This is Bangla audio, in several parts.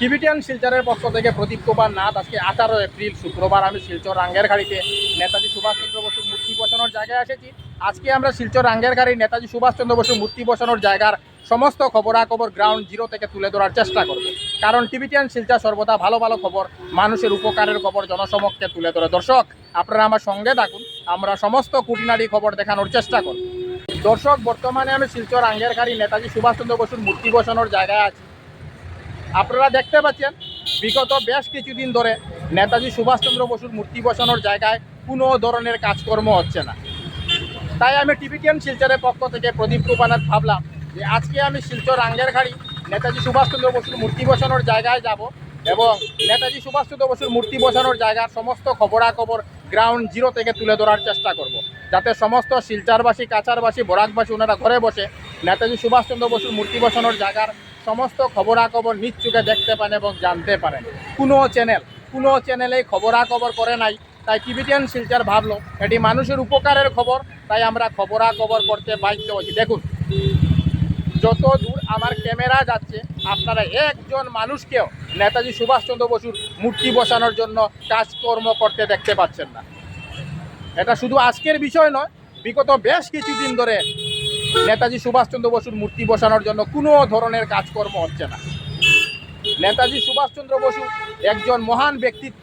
টিবিটিয়ান শিলচরের পক্ষ থেকে প্রদীপ কুমার নাথ আজকে আঠারো এপ্রিল শুক্রবার আমি শিলচর রাঙ্গের গাড়িতে। নেতাজি সুভাষচন্দ্র বসুর মূর্তি বসানোর জায়গায় এসেছি। আজকে আমরা শিলচর রাঙ্গের গাড়ি নেতাজি সুভাষচন্দ্র বসুর মূর্তি বসানোর জায়গার সমস্ত খবরাখবর গ্রাউন্ড জিরো থেকে তুলে ধরার চেষ্টা করব। কারণ টিবিটিয়ান শিলচর সর্বদা ভালো ভালো খবর, মানুষের উপকারের খবর, জনসমক্ষে তুলে ধরে। দর্শক, আপনারা আমার সঙ্গে থাকুন, আমরা সমস্ত কুটিনারি খবর দেখানোর চেষ্টা করব। দর্শক, বর্তমানে আমি শিলচর রাঙ্গের গাড়ি নেতাজি সুভাষচন্দ্র বসুর মূর্তি বসানোর জায়গায় আছি। আপনারা দেখতে পাচ্ছেন, বিগত বেশ কিছুদিন ধরে নেতাজি সুভাষচন্দ্র বসুর মূর্তি বসানোর জায়গায় কোনো ধরনের কাজকর্ম হচ্ছে না। তাই আমি টিভিটিএন শিলচরের পক্ষ থেকে প্রদীপ কুপানাথ ভাবলাম যে আজকে আমি শিলচর আঙ্গের ঘাড়ি নেতাজি সুভাষচন্দ্র বসুর মূর্তি বসানোর জায়গায় যাব এবং নেতাজি সুভাষচন্দ্র বসুর মূর্তি বসানোর জায়গার সমস্ত খবরাখবর গ্রাউন্ড জিরো থেকে তুলে ধরার চেষ্টা করব। যাতে সমস্ত শিলচারবাসী কাছারবাসী বরাকবাসী ওনারা ঘরে বসে নেতাজি সুভাষচন্দ্র বসুর মূর্তি বসানোর জায়গার সমস্ত খবরাখবর নিজ চোখে দেখতে পান এবং জানতে পারেন। কোনো চ্যানেল কোনো চ্যানেলেই খবরাখবর করে নাই, তাই টিভিটিয়ান শিলচার ভাবলো, এটি মানুষের উপকারের খবর, তাই আমরা খবরাখবর করতে বাধ্য হচ্ছি। দেখুন, যত দূর আমার ক্যামেরা যাচ্ছে, আপনারা একজন মানুষকেও নেতাজি সুভাষচন্দ্র বসুর মূর্তি বসানোর জন্য কাজকর্ম করতে দেখতে পাচ্ছেন না। এটা শুধু আজকের বিষয় নয়, বিগত বেশ কিছুদিন ধরে নেতাজি সুভাষচন্দ্র বসুর মূর্তি বসানোর জন্য কোনো ধরনের কাজকর্ম হচ্ছে না। নেতাজি সুভাষচন্দ্র বসু একজন মহান ব্যক্তিত্ব,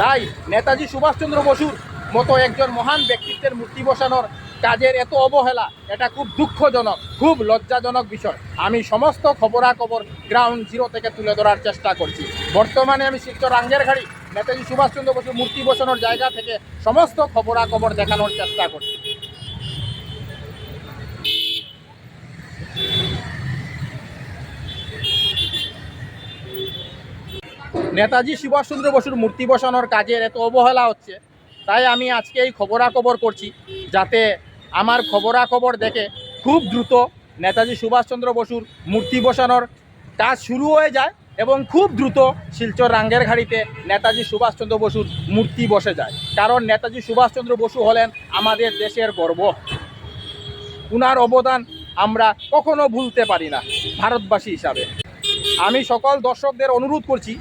তাই নেতাজি সুভাষচন্দ্র বসুর মতো একজন মহান ব্যক্তিত্বের মূর্তি বসানোর কাজের এত অবহেলা, এটা খুব দুঃখজনক, খুব লজ্জাজনক বিষয়। আমি সমস্ত খবরাখবর গ্রাউন্ড জিরো থেকে তুলে ধরার চেষ্টা করছি। বর্তমানে আমি শিলচর রাঙ্গের ঘাড়ি নেতাজি সুভাষচন্দ্র বসুর মূর্তি বসানোর জায়গা থেকে সমস্ত খবরাখবর দেখানোর চেষ্টা করছি। নেতাজি সুভাষচন্দ্র বসুর মূর্তি বসানোর কাজের এত অবহেলা হচ্ছে। তাই আমি আজকে এই খবরাখবর করছি যাতে আমার খবরাখবর দেখে খুব দ্রুত নেতাজি সুভাষচন্দ্র বসুর মূর্তি বসানোর কাজ শুরু হয়ে যায় এবং খুব দ্রুত শিলচর রাঙ্গের ঘাড়িতে নেতাজি সুভাষচন্দ্র বসুর মূর্তি বসে যায়। কারণ নেতাজি সুভাষচন্দ্র বসু হলেন আমাদের দেশের গর্ব। উনার অবদান আমরা কখনো ভুলতে পারি না, ভারতবাসী হিসাবে। আমি সকল দর্শকদের অনুরোধ করছি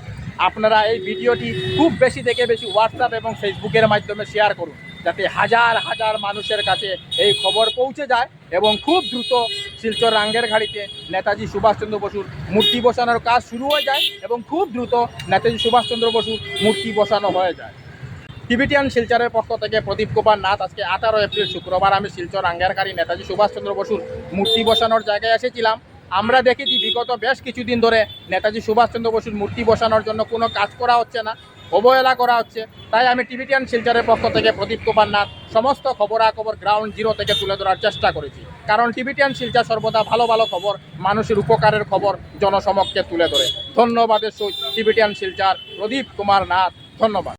আপনারা এই ভিডিওটি খুব বেশি থেকে বেশি হোয়াটসঅ্যাপ এবং ফেসবুকের মাধ্যমে শেয়ার করুন, যাতে হাজার হাজার মানুষের কাছে এই খবর পৌঁছে যায় এবং খুব দ্রুত শিলচর রাঙ্গের ঘাড়িতে নেতাজি সুভাষচন্দ্র বসুর মূর্তি বসানোর কাজ শুরু হয়ে যায় এবং খুব দ্রুত নেতাজি সুভাষচন্দ্র বসুর মূর্তি বসানো হয়ে যায়। টিবিটিয়ান শিলচরের পক্ষ থেকে প্রদীপ কুমার নাথ আজকে আঠারো এপ্রিল শুক্রবার আমি শিলচর আঙ্গারকারী নেতাজি সুভাষচন্দ্র বসুর মূর্তি বসানোর জায়গায় এসেছিলাম। আমরা দেখেছি বিগত বেশ কিছুদিন ধরে নেতাজি সুভাষচন্দ্র বসুর মূর্তি বসানোর জন্য কোনো কাজ করা হচ্ছে না, অবহেলা করা হচ্ছে। তাই আমি টিবিটিয়ান শিলচরের পক্ষ থেকে প্রদীপ কুমার নাথ সমস্ত খবরাখবর গ্রাউন্ড জিরো থেকে তুলে ধরার চেষ্টা করেছি। কারণ টিবিটিয়ান শিলচর সর্বদা ভালো ভালো খবর, মানুষের উপকারের খবর জনসমক্ষে তুলে ধরে। ধন্যবাদের সহিত টিভিটিয়ান শিলচর, প্রদীপ কুমার নাথ ধন্যবাদ।